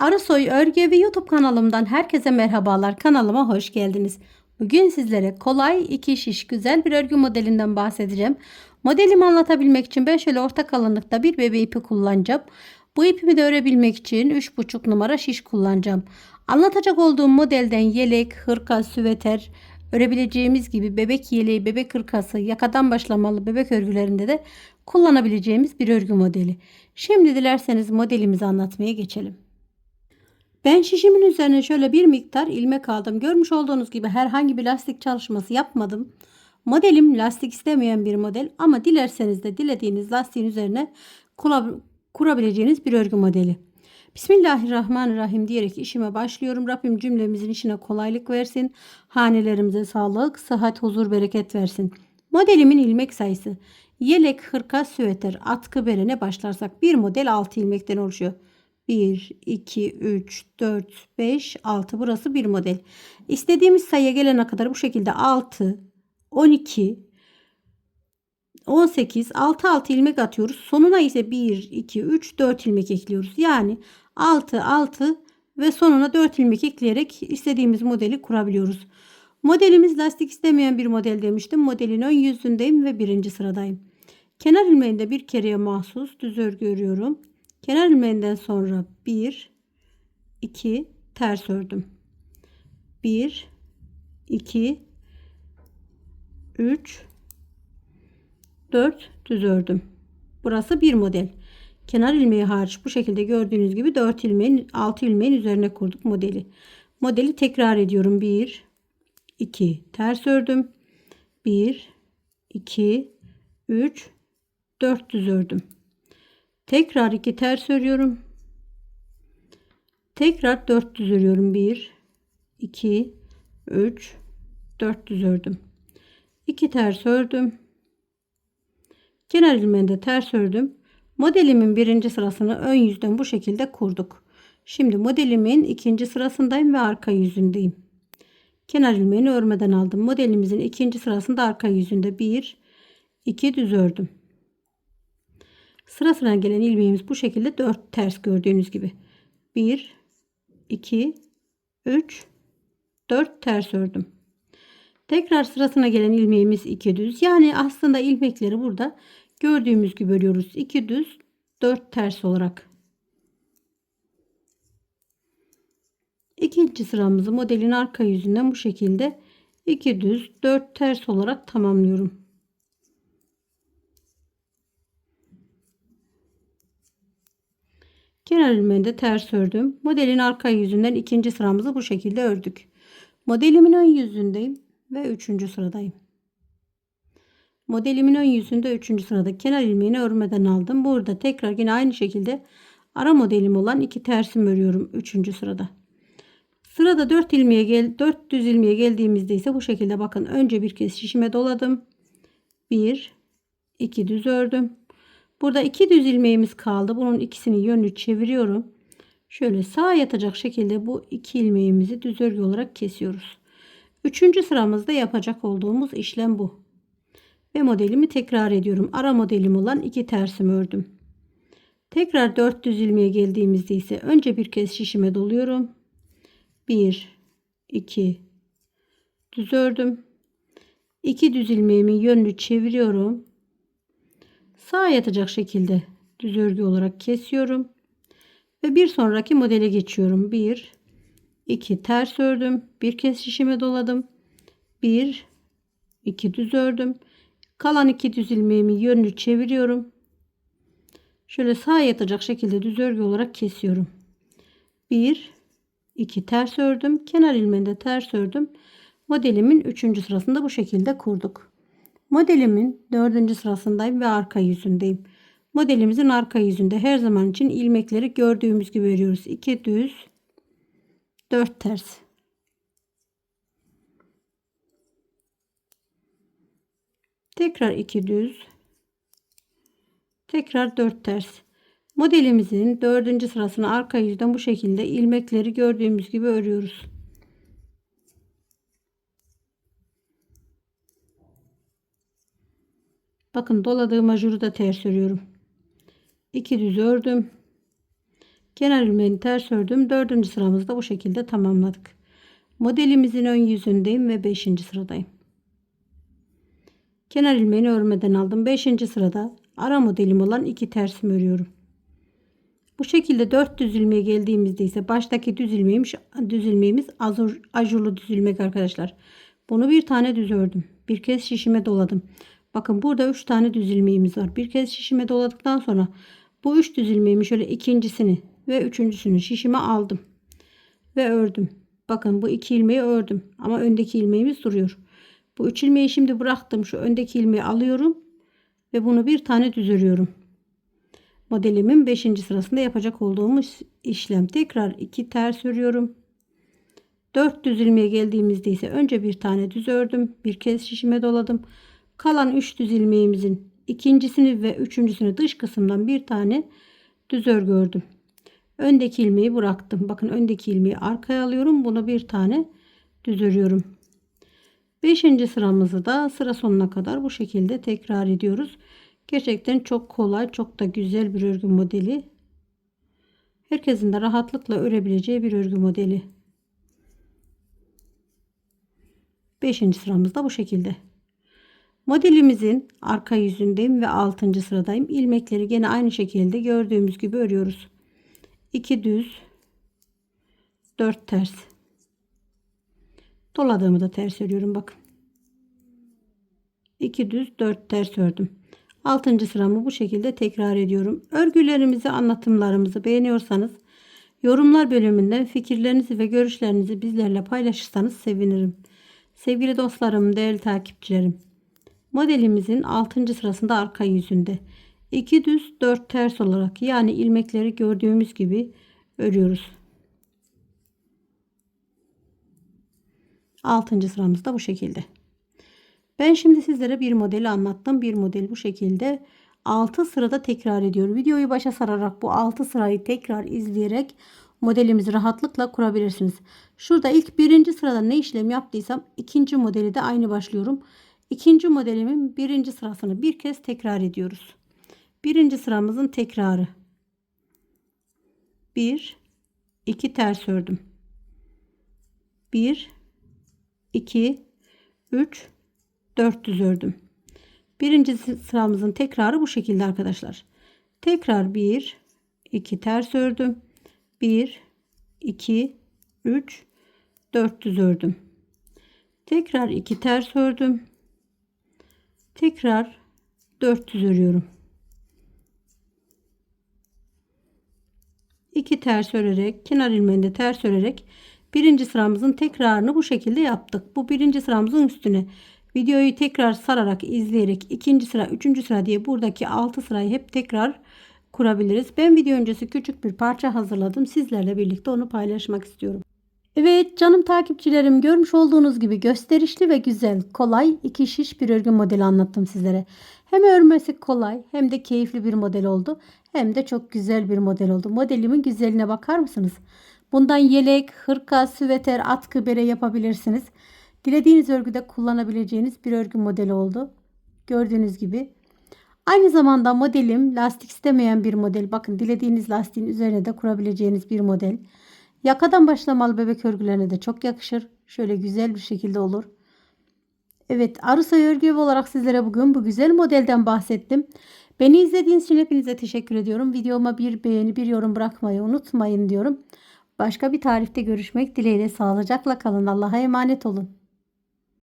Arısoy Örgü ve YouTube kanalımdan herkese merhabalar. Kanalıma hoş geldiniz. Bugün sizlere kolay iki şiş güzel bir örgü modelinden bahsedeceğim. Modelimi anlatabilmek için ben şöyle orta kalınlıkta bir bebe ipi kullanacağım. Bu ipimi de örebilmek için 3,5 numara şiş kullanacağım. Anlatacak olduğum modelden yelek, hırka, süveter, örebileceğimiz gibi bebek yeleği, bebek hırkası, yakadan başlamalı bebek örgülerinde de kullanabileceğimiz bir örgü modeli. Şimdi dilerseniz modelimizi anlatmaya geçelim. Ben şişimin üzerine şöyle bir miktar ilmek aldım. Görmüş olduğunuz gibi herhangi bir lastik çalışması yapmadım. Modelim lastik istemeyen bir model ama dilerseniz de dilediğiniz lastiğin üzerine kurabileceğiniz bir örgü modeli. Bismillahirrahmanirrahim diyerek işime başlıyorum. Rabbim cümlemizin işine kolaylık versin. Hanelerimize sağlık, sıhhat, huzur, bereket versin. Modelimin ilmek sayısı yelek, hırka, süveter, atkı, berene başlarsak bir model 6 ilmekten oluşuyor. 1, 2, 3, 4, 5, 6. Burası bir model. İstediğimiz sayıya gelene kadar bu şekilde 6, 12, 18, 6, 6 ilmek atıyoruz. Sonuna ise 1, 2, 3, 4 ilmek ekliyoruz. Yani 6, 6 ve sonuna 4 ilmek ekleyerek istediğimiz modeli kurabiliyoruz. Modelimiz lastik istemeyen bir model demiştim. Modelin ön yüzündeyim ve birinci sıradayım. Kenar ilmeğinde bir kereye mahsus düz örgü örüyorum. Kenar ilmeğinden sonra 1 2 ters ördüm. 1 2 3 4 düz ördüm. Burası bir model. Kenar ilmeği hariç bu şekilde gördüğünüz gibi 4 ilmeğin 6 ilmeğin üzerine kurduk modeli. Modeli tekrar ediyorum. 1 2 ters ördüm. 1 2 3 4 düz ördüm. Tekrar 2 ters örüyorum. Tekrar 4 düz örüyorum. 1 2 3 4 düz ördüm. 2 ters ördüm. Kenar ilmeğinde ters ördüm. Modelimin birinci sırasını ön yüzden bu şekilde kurduk. Şimdi modelimin ikinci sırasındayım ve arka yüzündeyim. Kenar ilmeğini örmeden aldım. Modelimizin ikinci sırasında arka yüzünde 1 2 düz ördüm. Sıra sıra gelen ilmeğimiz bu şekilde 4 ters gördüğünüz gibi. 1 2 3 4 ters ördüm. Tekrar sırasına gelen ilmeğimiz 2 düz. Yani aslında ilmekleri burada gördüğümüz gibi örüyoruz. 2 düz 4 ters olarak. İkinci sıramızı modelin arka yüzünden bu şekilde 2 düz 4 ters olarak tamamlıyorum. Kenar ilmeğinde ters ördüm. Modelin arka yüzünden ikinci sıramızı bu şekilde ördük. Modelimin ön yüzündeyim ve üçüncü sıradayım. Modelimin ön yüzünde üçüncü sırada kenar ilmeğini örmeden aldım. Burada tekrar yine aynı şekilde ara modelim olan iki tersim örüyorum üçüncü sırada. Sırada 4 ilmeğe gel 4 düz ilmeğe geldiğimizde ise bu şekilde bakın önce bir kez şişime doladım. 1 2 düz ördüm. Burada iki düz ilmeğimiz kaldı. Bunun ikisini yönlü çeviriyorum. Şöyle sağa yatacak şekilde bu iki ilmeğimizi düz örgü olarak kesiyoruz. Üçüncü sıramızda yapacak olduğumuz işlem bu. Ve modelimi tekrar ediyorum. Ara modelim olan iki tersim ördüm. Tekrar 4 düz ilmeğe geldiğimizde ise önce bir kez şişime doluyorum. 1 2 düz ördüm. 2 düz ilmeğimi yönlü çeviriyorum sağa yatacak şekilde düz örgü olarak kesiyorum. Ve bir sonraki modele geçiyorum. 1 2 ters ördüm. Bir kez şişime doladım. 1 2 düz ördüm. Kalan iki düz ilmeğimi yönlü çeviriyorum. Şöyle sağa yatacak şekilde düz örgü olarak kesiyorum. 1 2 ters ördüm. Kenar ilmeğinde ters ördüm. Modelimin 3. sırasında bu şekilde kurduk. Modelimin dördüncü sırasındayım ve arka yüzündeyim. Modelimizin arka yüzünde her zaman için ilmekleri gördüğümüz gibi veriyoruz. 2 düz 4 ters. Tekrar 2 düz. Tekrar 4 ters. Modelimizin dördüncü sırasını arka yüzden bu şekilde ilmekleri gördüğümüz gibi örüyoruz. Bakın doladığım ajuru da ters örüyorum. 2 düz ördüm. Kenar ilmeğini ters ördüm. Dördüncü sıramızda bu şekilde tamamladık. Modelimizin ön yüzündeyim ve 5. sıradayım. Kenar ilmeğini örmeden aldım. 5. sırada ara modelim olan iki tersimi örüyorum. Bu şekilde 4 düz ilmeğe geldiğimizde ise baştaki düz ilmeğimiz, düz ilmeğimiz azur, ajurlu düz ilmek arkadaşlar. Bunu bir tane düz ördüm. Bir kez şişime doladım. Bakın burada 3 tane düz ilmeğimiz var. Bir kez şişime doladıktan sonra bu 3 düz ilmeğimi şöyle ikincisini ve üçüncüsünü şişime aldım. Ve ördüm. Bakın bu iki ilmeği ördüm. Ama öndeki ilmeğimiz duruyor. Bu üç ilmeği şimdi bıraktım. Şu öndeki ilmeği alıyorum. Ve bunu bir tane düz örüyorum. Modelimin 5. sırasında yapacak olduğumuz işlem. Tekrar 2 ters örüyorum. 4 düz ilmeğe geldiğimizde ise önce bir tane düz ördüm. Bir kez şişime doladım. Kalan 3 düz ilmeğimizin ikincisini ve üçüncüsünü dış kısımdan bir tane düz örgü ördüm. Öndeki ilmeği bıraktım. Bakın öndeki ilmeği arkaya alıyorum. Bunu bir tane düz örüyorum. Beşinci sıramızı da sıra sonuna kadar bu şekilde tekrar ediyoruz. Gerçekten çok kolay, çok da güzel bir örgü modeli. Herkesin de rahatlıkla örebileceği bir örgü modeli. Beşinci sıramız da bu şekilde. Modelimizin arka yüzündeyim ve 6. sıradayım. İlmekleri gene aynı şekilde gördüğümüz gibi örüyoruz. 2 düz 4 ters. Doladığımı da ters örüyorum bakın. 2 düz 4 ters ördüm. 6. sıramı bu şekilde tekrar ediyorum. Örgülerimizi, anlatımlarımızı beğeniyorsanız yorumlar bölümünden fikirlerinizi ve görüşlerinizi bizlerle paylaşırsanız sevinirim. Sevgili dostlarım, değerli takipçilerim. Modelimizin 6. sırasında arka yüzünde 2 düz 4 ters olarak yani ilmekleri gördüğümüz gibi örüyoruz. 6. sıramızda bu şekilde. Ben şimdi sizlere bir modeli anlattım. Bir model bu şekilde 6 sırada tekrar ediyor. Videoyu başa sararak bu 6 sırayı tekrar izleyerek modelimizi rahatlıkla kurabilirsiniz. Şurada ilk birinci sırada ne işlem yaptıysam ikinci modeli de aynı başlıyorum. İkinci modelimin birinci sırasını bir kez tekrar ediyoruz. Birinci sıramızın tekrarı. 1 2 ters ördüm. 1 2 3 4 düz ördüm. Birinci sıramızın tekrarı bu şekilde arkadaşlar. Tekrar 1 2 ters ördüm. 1 2 3 4 düz ördüm. Tekrar 2 ters ördüm. Tekrar 4 düz örüyorum. 2 ters örerek kenar ilmeğinde ters örerek birinci sıramızın tekrarını bu şekilde yaptık. Bu birinci sıramızın üstüne videoyu tekrar sararak izleyerek ikinci sıra üçüncü sıra diye buradaki 6 sırayı hep tekrar kurabiliriz. Ben video öncesi küçük bir parça hazırladım. Sizlerle birlikte onu paylaşmak istiyorum. Evet canım takipçilerim görmüş olduğunuz gibi gösterişli ve güzel kolay iki şiş bir örgü modeli anlattım sizlere. Hem örmesi kolay hem de keyifli bir model oldu. Hem de çok güzel bir model oldu. Modelimin güzelliğine bakar mısınız? Bundan yelek, hırka, süveter, atkı, bere yapabilirsiniz. Dilediğiniz örgüde kullanabileceğiniz bir örgü modeli oldu. Gördüğünüz gibi. Aynı zamanda modelim lastik istemeyen bir model. Bakın dilediğiniz lastiğin üzerine de kurabileceğiniz bir model. Yakadan başlamalı bebek örgülerine de çok yakışır. Şöyle güzel bir şekilde olur. Evet Arusay örgü evi olarak sizlere bugün bu güzel modelden bahsettim. Beni izlediğiniz için hepinize teşekkür ediyorum. Videoma bir beğeni bir yorum bırakmayı unutmayın diyorum. Başka bir tarifte görüşmek dileğiyle sağlıcakla kalın. Allah'a emanet olun.